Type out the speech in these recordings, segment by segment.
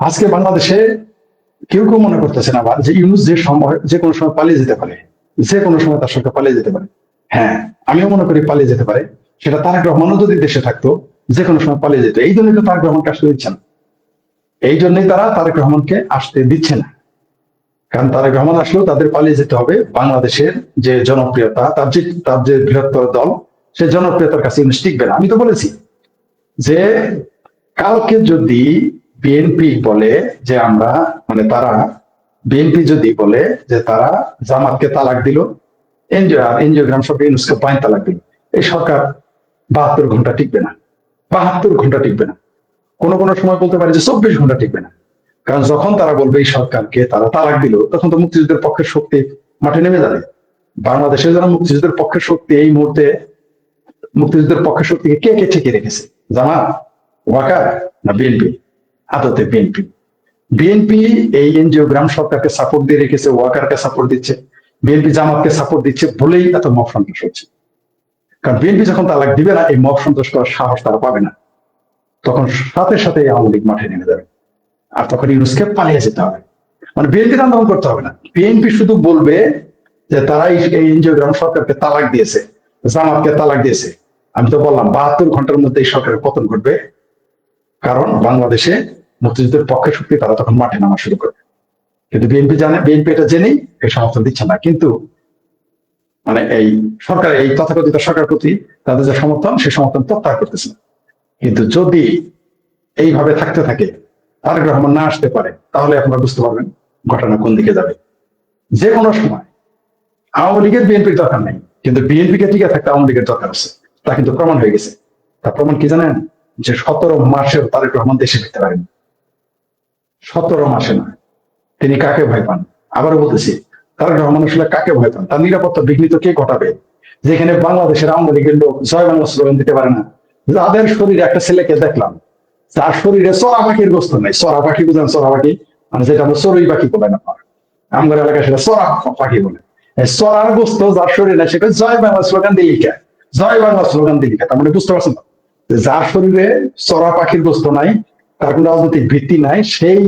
আজকে বাংলাদেশে কেউ কেউ মনে করতেছে না যে ইউনুস যে সময়, যে কোনো সময় পালিয়ে যেতে পারে, যে কোনো সময় তার সরকার পালিয়ে যেতে পারে। হ্যাঁ আমিও মনে করি পালিয়ে যেতে পারে। সেটা তারেক রহমানও যদি দেশে থাকতো, যে কোনো সময় পালিয়ে যেত। এই জন্যই তো তারেক রহমানকে আসতে দিচ্ছে না। এই জন্যই তারা তারেক রহমানকে আসতে দিচ্ছে না। কারণ তারেক রহমান আসলেও তাদের পালিয়ে যেতে হবে। বাংলাদেশের যে জনপ্রিয়তা, তার যে তার যে বৃহত্তর দল, সে জনপ্রিয়তার কাছে ইউনুস টিকবে না। আমি তো বলেছি যে কালকে যদি বিএনপি বলে যে আমরা মানে তারা বিএনপি যদি বলে যে তারা জামাতকে তালাক দিল, এনজিও এনজিওগ্রাম সব ইউনুসকে পয়েন্ট তালাক দিল, এই সরকার বাহাত্তর ঘণ্টা টিকবে না। বাহাত্তর ঘণ্টা টিকবে না। কোনো কোনো সময় বলতে পারে যে চব্বিশ ঘণ্টা টিকবে না। কারণ যখন তারা বলবে এই সরকারকে তারা তালাক দিল, তখন তো মুক্তিযুদ্ধের পক্ষের শক্তি মাঠে নেমে যাবে। বাংলাদেশের যারা মুক্তিযুদ্ধের পক্ষের শক্তি এই মুহূর্তে, মুক্তিযুদ্ধের পক্ষের শক্তিকে কে কে ঠেকে রেখেছে? জামাত, ওয়াকার না বিএনপি আদতে বিএনপি। বিএনপি এই এনজিও গ্রাম সরকারকে সাপোর্ট দিয়ে রেখেছে ওয়াকারকে সাপোর্ট দিচ্ছে, বিএনপি জামাতকে সাপোর্ট দিচ্ছে বলেই এত মব সন্ত্রাস হচ্ছে। কারণ বিএনপি যখন তালাক দিবে না, এই মব সন্ত্রাস করার সাহস তারা পাবে না। তখন সাথে সাথে আওয়ামী লীগ মাঠে নেমে যাবে। আর তখন ইউনুসকে পালিয়ে যেতে হবে। মানে বিএনপি আন্দোলন করতে হবে না। বিএনপি শুধু বলবে যে তারা এই এনজিও গ্রাম সরকারকে তালাক দিয়েছে, জামাতকে তালাক দিয়েছে। আমি তো বললাম, বাহাত্তর ঘণ্টার মধ্যে এই সরকারের পতন ঘটবে। কারণ বাংলাদেশে মুক্তিযুদ্ধের পক্ষে শক্তি তারা তখন মাঠে নামা শুরু করবে কিন্তু বিএনপি জানে বিএনপি এটা জেনেই এই সমর্থন দিচ্ছে না। কিন্তু মানে এই সরকার, এই তথাকথিত সরকার প্রতি তাদের যে সমর্থন, সেই সমর্থন প্রত্যাহার করতেছে কিন্তু যদি এইভাবে থাকতে থাকে, তারেক রহমান না আসতে পারে, তাহলে আপনারা বুঝতে পারবেন ঘটনা কোন দিকে যাবে। যে কোনো সময় আওয়ামী লীগের বিএনপির দরকার নেই, কিন্তু বিএনপি কে টিকে থাকতে আওয়ামী লীগের দরকার আছে। তা কিন্তু প্রমাণ হয়ে গেছে। তার প্রমাণ কি জানেন? যে সতেরো মাসেও তারেক রহমান দেশে ফিরতে পারেন। সতেরো মাসে না। তিনি কাকে ভয় পান? আবারও বলতেছি, তারেক রহমান আসলে কাকে ভয় পান? তার নিরাপত্তা বিঘ্নিত কে ঘটাবে? যেখানে বাংলাদেশের আওয়ামী লীগের লোক জয় বাংলা স্লোগান দিতে পারে না। যাদের শরীরে একটা ছেলেকে দেখলাম যার শরীরে চড়া পাখির গোস্ত নেই। চড়া পাখি বুঝেন, চড়া পাখি? মানে যেটা আমরা চড়ুই পাখি বলেন আপনার আমার এলাকায় সেটা চড়া পাখি বলে। চড়ার গোস্ত যার শরীরে নেই, সেটা জয় বাংলা স্লোগান দিলিকা জয় বাংলা স্লোগান দিলিকা তার মানে বুঝতে পারছেন যার শরীরে চড়া পাখির গোস্ত নাই তার কোনো রাজনৈতিক ভিত্তি নাই। সেই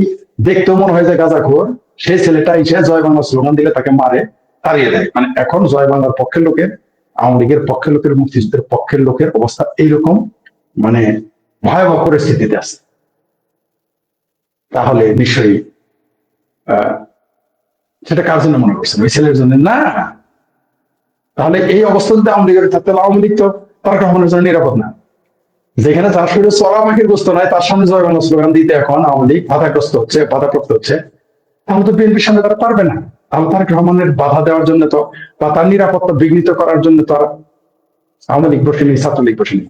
দেখতে মনে হয় যে গাঁজাখোর সেই ছেলেটা এসে জয় বাংলা স্লোগান দিলে তাকে মারে, তাড়িয়ে দেয়। মানে এখন জয় বাংলার পক্ষের লোকের, আওয়ামী লীগের পক্ষের লোকের, মুক্তিযুদ্ধের পক্ষের লোকের অবস্থা এইরকম মানে ভয়াবহ পরিস্থিতিতে আছে। তাহলে নিশ্চয়ই সেটা কার জন্য মনে করছেন? ওই ছেলের জন্য? না। তাহলে এই অবস্থা যদি আওয়ামী লীগের থাকতে আওয়ামী লীগ তো তার রহমানের জন্য নিরাপদ না। যেখানে যার শরীরে চড়া পাখির গ্রস্ত নাই, তার সামনে জয় বাংলা স্লোগান দিতে এখন আওয়ামী লীগ বাধাগ্রস্ত হচ্ছে, বাধাপ্রাপ্ত হচ্ছে। তাহলে তো বিএনপির সামনে তারা পারবে না। তাহলে তারেক রহমানের বাধা দেওয়ার জন্য তো বা তার নিরাপত্তা বিঘ্নিত করার জন্য তো আর আওয়ামী লীগ বসেনি, ছাত্রলীগ বসেনি।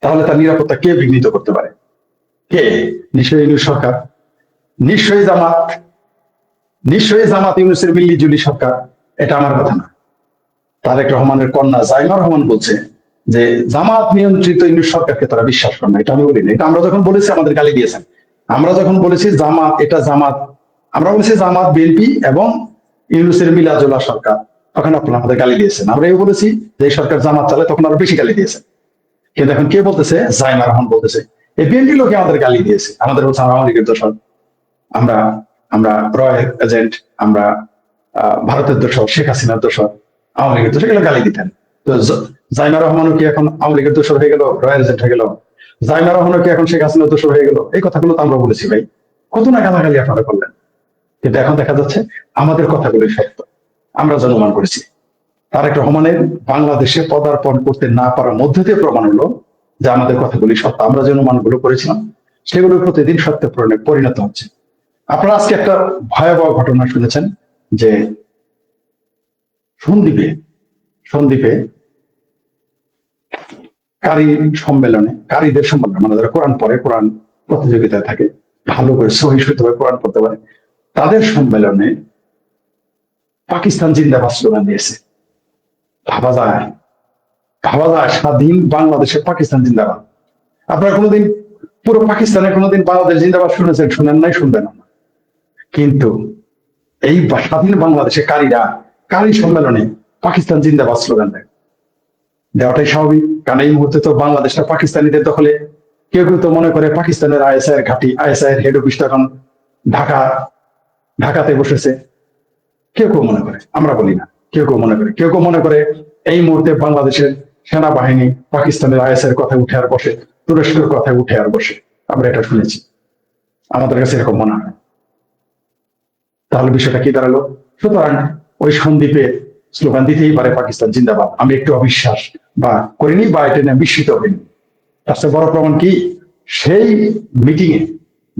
তাহলে তার নিরাপত্তা কে বিঘ্নিত করতে পারে? কে? নিশ্চয়ই ইউনুস সরকার। নিশ্চয়ই জামাত। নিশ্চয়ই জামাত ইউনুসের মিল্লি জুলি সরকার। এটা আমার কথা না। তারেক রহমানের কন্যা জাইমা রহমান বলছে যে জামাত নিয়ন্ত্রিত ইউনুস সরকারকে তারা বিশ্বাস করে না, এটা আমি বলি না। এটা আমরা যখন বলেছি, আমাদের গালি দিয়েছেন। আমরা যখন বলেছি জামাত, এটা জামাত, আমরা বলেছি জামাত, বিএনপি এবং ইউনুসের মিলাজুল্লাহ সরকার, তখন আপনারা আমাদের গালি দিয়েছেন। আমরা এই বলেছি যে এই সরকার জামাত চালে তখন আরও বেশি গালি দিয়েছেন। কিন্তু এখন কে বলতেছে? জাইমা রহমান বলতেছে। এই বিএনপি লোকে আমাদের গালি দিয়েছে। আমাদের আমরা আওয়ামী লীগের দোষর। আমরা আমরা রয় এজেন্ট, আমরা ভারতের দোষর, শেখ হাসিনার দোষর, আওয়ামী লীগের দোষর, এগুলো গালি দিতেন। জাইমা রহমানও কি এখন আওয়ামী লীগের দোষর হয়ে গেল? রয়্যাল হয়ে গেল। জাইমা রহমানও কি এখন শেখ হাসিনার দোষর হয়ে গেল? এই কথাগুলো তো আমরা বলেছি ভাই। কত না গালাগালি আপনারা করলেন। কিন্তু এখন দেখা যাচ্ছে আমাদের কথাগুলোই সত্য। আমরা যে অনুমান করেছি। তারেক রহমানের বাংলাদেশে পদার্পণ করতে না পারার মধ্যে দিয়ে প্রমাণ হলো যে আমাদের কথাগুলি সত্য। আমরা যে অনুমানগুলো করেছিলাম, সেগুলো প্রতিদিন সত্যে পরিণত- হচ্ছে। আপনারা আজকে একটা ভয়াবহ ঘটনা শুনেছেন যে সন্দ্বীপে সন্দ্বীপে কারি সম্মেলনে, কারীদের সম্মেলনে মানে যারা কোরআন পড়ে, কোরআন প্রতিযোগিতায় থাকে, ভালো করে সহি শুদ্ধভাবে কোরআন পড়তে পারে, তাদের সম্মেলনে পাকিস্তান জিন্দাবাদ স্লোগান দিয়েছে। ভাবা যায় ভাবা যায়, স্বাধীন বাংলাদেশে পাকিস্তান জিন্দাবাদ। আপনারা কোনোদিন, পুরো পাকিস্তানে কোনোদিন বাংলাদেশ জিন্দাবাদ শুনেছেন, শুনেন নাই, শুনবেন না। কিন্তু এই স্বাধীন বাংলাদেশে কারীরা, কারি সম্মেলনে পাকিস্তান জিন্দাবাদ স্লোগান দেয়। দেওয়াটাই স্বাভাবিক। কারণ এই মুহূর্তে তো বাংলাদেশটা পাকিস্তানিদের দখলে। কেউ কেউ তো মনে করে পাকিস্তানের আইএসআই এর ঘাঁটি আইএসআই এর হেড অফিসটা এখন ঢাকা, ঢাকাতে বসেছে। কেউ কেউ মনে করে, আমরা বলি না। কেউ কেউ মনে করে, কেউ কেউ মনে করে এই মুহূর্তে বাংলাদেশের সেনাবাহিনী পাকিস্তানের আইএসআই এর কথায় উঠে আর বসে, তুরস্কের কথায় উঠে আর বসে। আমরা এটা শুনেছি। আমাদের কাছে এরকম মনে হয়। তাহলে বিষয়টা কি দাঁড়াল? সুতরাং ওই সন্দীপে স্লোগান দিতেই পারে পাকিস্তান, জিন্দাবাদ। আমি একটু অবিশ্বাস, বা করিনি, বা এটা নিয়ে বিস্মিত হইনি। তার চেয়ে বড় প্রমাণ কি? সেই মিটিং এ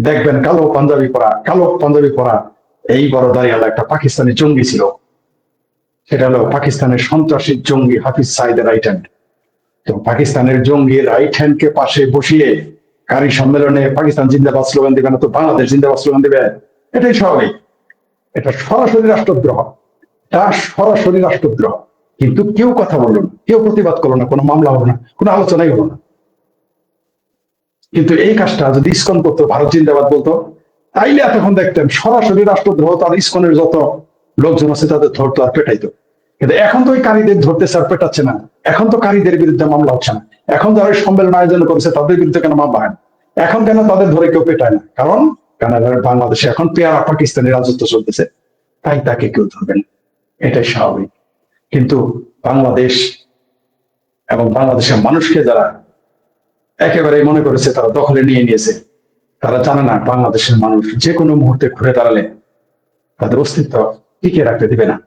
দেখবেন কালো পাঞ্জাবি পরা, কালো পাঞ্জাবি পরা এই বড় দাঁড়িয়ালা একটা পাকিস্তানি জঙ্গি ছিল। সেটা হলো পাকিস্তানের সন্ত্রাসী জঙ্গি হাফিজ সাইদের রাইট হ্যান্ড তো পাকিস্তানের জঙ্গি রাইট হ্যান্ড কে পাশে বসিয়ে কারি সম্মেলনে পাকিস্তান জিন্দাবাদ স্লোগান দেবে না তো বাংলাদেশ জিন্দাবাদ স্লোগান দেবে? এটাই স্বাভাবিক। এটা সরাসরি রাষ্ট্রদ্রোহ। এটা সরাসরি রাষ্ট্রদ্রোহ। কিন্তু কেউ কথা বলল না, কেউ প্রতিবাদ করল না, কোনো মামলা হলো না, কোনো আলোচনাই হলো না। কিন্তু এই কাজটা যদি ইসকন করতো, ভারত জিন্দাবাদ বলতো, তাইলে এতক্ষণ দেখতেন সরাসরি রাষ্ট্রদ্রোহ, তার ইসকনের যত লোকজন আছে তাদের ধরতো আর পেটাইতো। কিন্তু এখন তো ওই কারীদের ধরতেছে আর পেটাচ্ছে না। এখন তো কারীদের বিরুদ্ধে মামলা হচ্ছে না। এখন যারা সম্মেলন আয়োজন করেছে, তাদের বিরুদ্ধে কেন মামলা হয় না? এখন কেন তাদের ধরে কেউ পেটায় না? কারণ কানাডার বাংলাদেশে এখন পেয়ারা পাকিস্তানি রাজত্ব চলতেছে, তাই তাকে কেউ ধরবে না। এটাই স্বাভাবিক। কিন্তু বাংলাদেশ এবং বাংলাদেশের মানুষকে যারা একেবারে মনে করেছে, তারা দখলে নিয়ে নিয়েছে, তারা জানে না বাংলাদেশের মানুষ যে কোনো মুহূর্তে ঘুরে দাঁড়ালে তাদের অস্তিত্ব টিকে রাখতে দিবে না।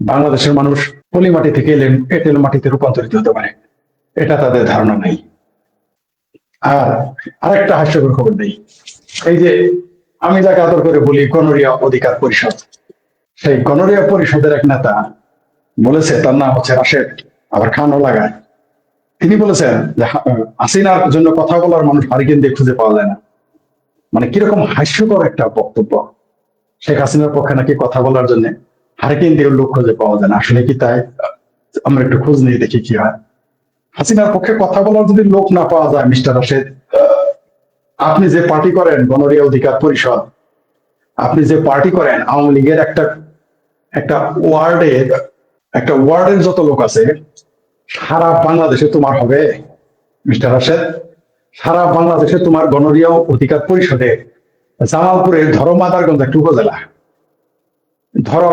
বাংলাদেশের মানুষ পলি মাটি থেকে এলেন এঁটেল মাটিতে রূপান্তরিত হতে পারে। এটা তাদের ধারণা নেই। আর আরেকটা হাস্যকর খবর নেই। এই যে আমি যাকে আদর করে বলি গণরিয়া অধিকার পরিষদ। সেই গণরিয়া পরিষদের এক নেতা বলেছে, তার নাম হচ্ছে রাশেদ, আবার খানও লাগায়। তিনি বলেছেন যে হাসিনার জন্য কথা বলার মানুষ হারিকেন দিয়ে খুঁজে পাওয়া যায় না। মানে কীরকম হাস্যকর একটা বক্তব্য। শেখ হাসিনার পক্ষে নাকি কথা বলার জন্য হারিকেন দিয়ে লোক খুঁজে পাওয়া যায় না। আসলে কি তাই? আমরা একটু খোঁজ নিয়ে দেখি কি হয়। হাসিনার পক্ষে কথা বলার যদি লোক না পাওয়া যায়, মিস্টার রাশেদ, আপনি যে পার্টি করেন গণরিয়া অধিকার পরিষদ, আপনি যে পার্টি করেন, আওয়ামী লীগের একটা একটা ওয়ার্ডের একটা ওয়ার্ডের যত লোক আছে, সারা বাংলাদেশে তোমার হবে, মিস্টার রাশেদ, সারা বাংলাদেশে তোমার গণরিয়া অধিকার পরিষদে জামালপুরের ধরো মাদারগঞ্জ একটা উপজেলা, ধরো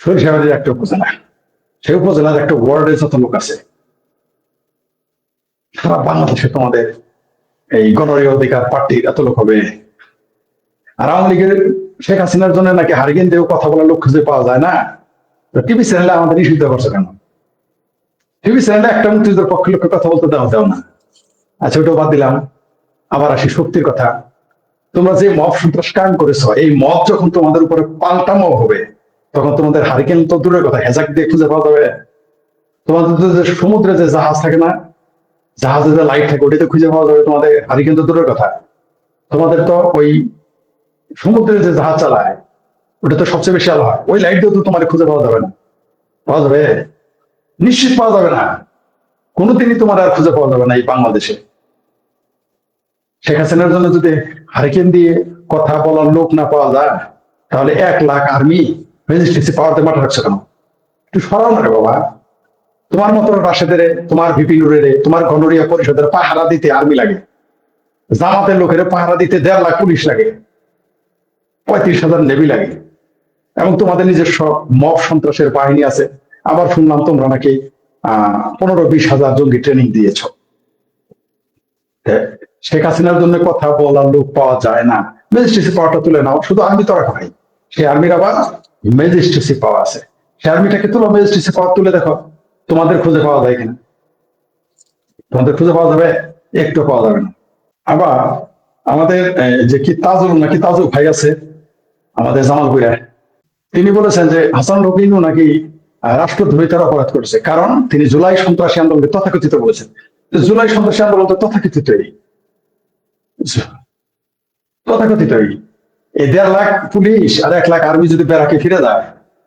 সরিষাবাড়ির একটা উপজেলা, সেই উপজেলার একটা ওয়ার্ডের যত লোক আছে, সারা বাংলাদেশে তোমাদের এই গণরীয় অধিকার পার্টির এত লোক হবে। আর আওয়ামী লীগের শেখ হাসিনার জন্য নাকি হারিকেন দেও কথা বলার লোক খুঁজে পাওয়া যায় না? টিভি চ্যানেলে আমাদের নিষিদ্ধ করছে কেন? টিভি চ্যানেলে একটা মুক্তিযুদ্ধের পক্ষের লোকের কথা বলতে দেওয়া দেও না। আচ্ছা ওটাও বাদ দিলাম। আবার আসি শক্তির কথা। তোমরা যে মব সন্ত্রাস কায়ন করেছ, এই মব যখন তোমাদের উপরে পাল্টা হবে, তখন তোমাদের হারিকেন তো দূরের কথা, হেজাক দিয়ে খুঁজে পাওয়া যাবে। তোমাদের যে সমুদ্রে যে জাহাজ থাকে না, জাহাজে যে লাইট থাকে ওটাতে খুঁজে পাওয়া যাবে তোমাদের। হারিকেন তো দূরের কথা। তোমাদের তো ওই সমুদ্রে যে জাহাজ চালায়, ওটা তো সবচেয়ে বেশি আলো হয়। ওই লাইট দিয়ে তো তোমার খুঁজে পাওয়া যাবে না। পাওয়া যাবে? নিশ্চিত পাওয়া যাবে না। কোনোদিনই তোমার আর খুঁজে পাওয়া যাবে না এই বাংলাদেশে। শেখ হাসিনার জন্য যদি হারিকেন দিয়ে কথা বলার লোক না পাওয়া যায়, তাহলে এক লাখ আর্মি রেজিস্ট্রেসি পাওয়াতে মাঠে রাখছো কেন? একটু সরাও না রে বাবা। তোমার মতো রাশেদের, তোমার ভিপিনুরের তোমার গণরিয়া পরিষদের পাহারা দিতে আর্মি লাগে। জামাতের লোকের পাহারা দিতে দেড় লাখ পুলিশ লাগে। পঁয়ত্রিশ হাজার নেভি লাগে। এবং তোমাদের নিজস্ব মব সন্ত্রাসের বাহিনী আছে। আবার শুনলাম তোমরা নাকি পনেরো বিশ হাজার জঙ্গি ট্রেনিং দিয়েছ। শেখ হাসিনার জন্য কথা বলার লোক পাওয়া যায় না। ম্যাজিস্ট্রেসি পাওয়ারটা তুলে নাও। শুধু আর্মি তো রাখো নাই। সেই আর্মির আবার ম্যাজিস্ট্রেসি পাওয়া আছে। সেই আর্মিটাকে তুলো? ম্যাজিস্ট্রেসি পাওয়ার তুলে দেখো। তোমাদের খুঁজে পাওয়া যায় কিনা? তোমাদের খুঁজে পাওয়া যাবে? একটু পাওয়া যাবে না। আবার আমাদের যে কি তাজুল নাকি তাজুল ভাই আছে আমাদের জামালপুরে তিনি বলেছেন যে হাসান রবিনু নাকি রাষ্ট্রদ্রোহিতার অপরাধ করেছে। কারণ তিনি জুলাই সন্ত্রাসী আন্দোলনকে তথাকথিত বলেছেন। জুলাই সন্ত্রাসী আন্দোলন তো তথাকথিতই। তথাকথিতই। এই দেড় লাখ পুলিশ আর এক লাখ আর্মি যদি বেড়াকে ফিরে যায়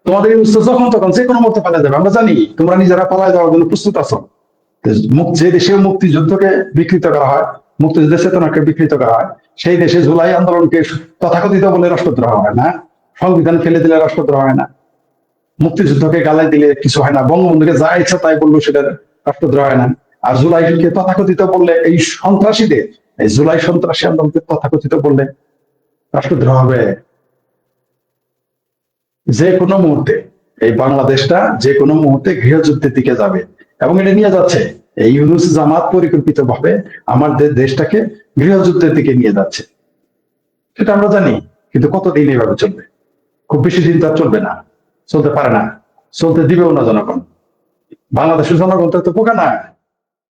তোমাদের যখন তখন যে কোনো মতো পালা যাবে। আমরা জানি, তোমরা নিজেরা পালায় যাওয়ার জন্য প্রস্তুত আছো। যে দেশে মুক্তিযুদ্ধকে বিকৃত করা হয়, মুক্তিযুদ্ধের চেতনাকে বিকৃত করা হয় সেই দেশে জুলাই আন্দোলনকে তথাকথিত বলে রাষ্ট্রদ্রোহ হয় না। সংবিধান ফেলে দিলে রাষ্ট্রদ্রোহ হয় না। মুক্তিযুদ্ধকে গালাই দিলে কিছু হয় না। বঙ্গবন্ধুকে যা ইচ্ছা তাই বলল সেটা রাষ্ট্রদ্রোহ হয় না। আর জুলাইকে তথাকথিত বললে এই সন্ত্রাসীদের, এই জুলাই সন্ত্রাসী আন্দোলনকে তথাকথিত বললে রাষ্ট্রদ্রোহ হবে। যে কোনো মুহূর্তে এই বাংলাদেশটা যে কোনো মুহূর্তে গৃহযুদ্ধের দিকে যাবে। এবং এটা নিয়ে যাচ্ছে। এই ইউনুস জামাত পরিকল্পিত ভাবে আমাদের দেশটাকে গৃহযুদ্ধের দিকে নিয়ে যাচ্ছে। সেটা আমরা জানি, কিন্তু কতদিন এভাবে চলবে? খুব বেশি দিন তো আর চলবে না, চলতে পারে না, চলতে দিবেও না জনগণ। বাংলাদেশের জনগণ তো পোকা না।